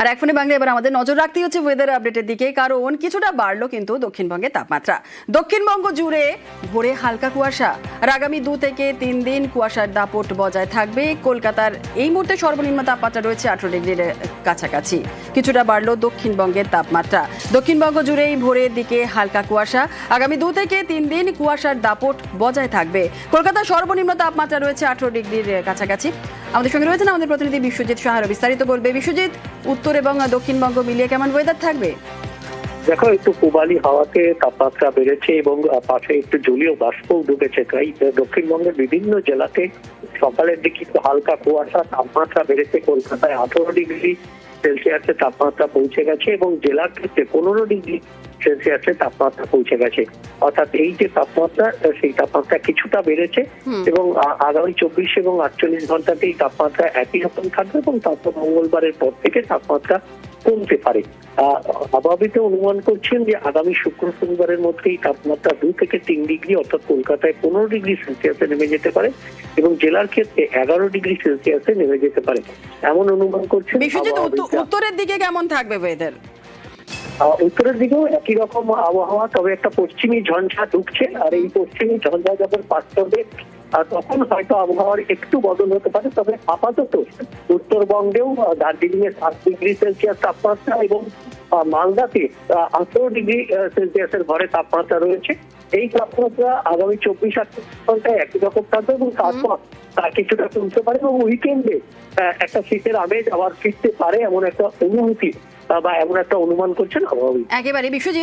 আর এক ফোনে বাংলা এবার আমাদের নজর রাখতে হচ্ছে ওয়েদার আপডেটের দিকে, কারণ কিছুটা বাড়লো কিন্তু দক্ষিণবঙ্গের তাপমাত্রা। দক্ষিণবঙ্গ জুড়ে ভোরে হালকা কুয়াশা, আর আগামী দু থেকে তিন দিন কুয়াশার দাপট বজায় থাকবে। কলকাতার এই মুহূর্তে সর্বনিম্ন তাপমাত্রা রয়েছে আঠারো ডিগ্রির কাছাকাছি। কিছুটা বাড়লো দক্ষিণবঙ্গের তাপমাত্রা। দক্ষিণবঙ্গ জুড়েই ভোরের দিকে হালকা কুয়াশা, আগামী দু থেকে তিন দিন কুয়াশার দাপট বজায় থাকবে। কলকাতার সর্বনিম্ন তাপমাত্রা রয়েছে আঠারো ডিগ্রির কাছাকাছি। আমাদের সঙ্গে রয়েছেন আমাদের প্রতিনিধি বিশ্বজিৎ সাহারা বিস্তারিত বলবে বিশ্বজিৎ, উত্তর এবং দক্ষিণবঙ্গ মিলিয়ে কেমন ওয়েদার থাকবে? দেখো, একটু পূবালি হাওয়াতে তাপমাত্রা বেড়েছে এবং পাশে একটু জলীয় বাষ্প ঢুকেছে তাই দক্ষিণবঙ্গের বিভিন্ন জেলাতে সকালের দিকে একটু হালকা কুয়াশা, তাপমাত্রা বেড়েছে কলকাতায় আঠারো ডিগ্রি সেলসিয়াসের তাপমাত্রা পৌঁছে গেছে এবং জেলার ক্ষেত্রে পনেরো ডিগ্রি সেলসিয়াসে তাপমাত্রা পৌঁছে গেছে। অর্থাৎ এই যে তাপমাত্রা সেই তাপমাত্রা কিছুটা বেড়েছে এবং আগামী চব্বিশ এবং আটচল্লিশ ঘন্টাতেই তাপমাত্রা একই রকম থাকবে এবং তারপর মঙ্গলবারের পর থেকে তাপমাত্রা কমতে পারে। আবহাওয়াবিদরা অনুমান করছেন যে আগামী শুক্র শনিবারের মধ্যেই তাপমাত্রা দু থেকে তিন ডিগ্রি অর্থাৎ কলকাতায় পনেরো ডিগ্রি সেলসিয়াসে নেমে যেতে পারে এবং জেলার ক্ষেত্রে এগারো ডিগ্রি সেলসিয়াসে নেমে যেতে পারে। এমন অনুমান করছেন উত্তরের দিকে কেমন থাকবে ওয়েদার উত্তরের দিকেও একই রকম আবহাওয়া তবে একটা পশ্চিমী ঝঞ্ঝা ঢুকছে। আর এই পশ্চিমী ঝঞ্ঝা যখন করবে আহ, তখন হয়তো আবহাওয়ার একটু বদল হতে পারে তবে আপাতত উত্তরবঙ্গেও দার্জিলিং এ সাত ডিগ্রি সেলসিয়াস তাপমাত্রা এবং মালদাতে আঠারো ডিগ্রি সেলসিয়াসের ঘরে তাপমাত্রা রয়েছে। এই তাপমাত্রা আগামী চব্বিশ আটচল্লিশ ঘন্টায় একই রকম থাকবে এবং তারপর আহ, কিছুটা কমতে পারে এবং উইকেন্ডে একটা শীতের আমেজ আবার ফিরতে পারে এমন একটা অনুভূতি বা এমন একটা অনুমান করছেন আবহাওয়াবিদ। একেবারে বিশ্বজিৎ।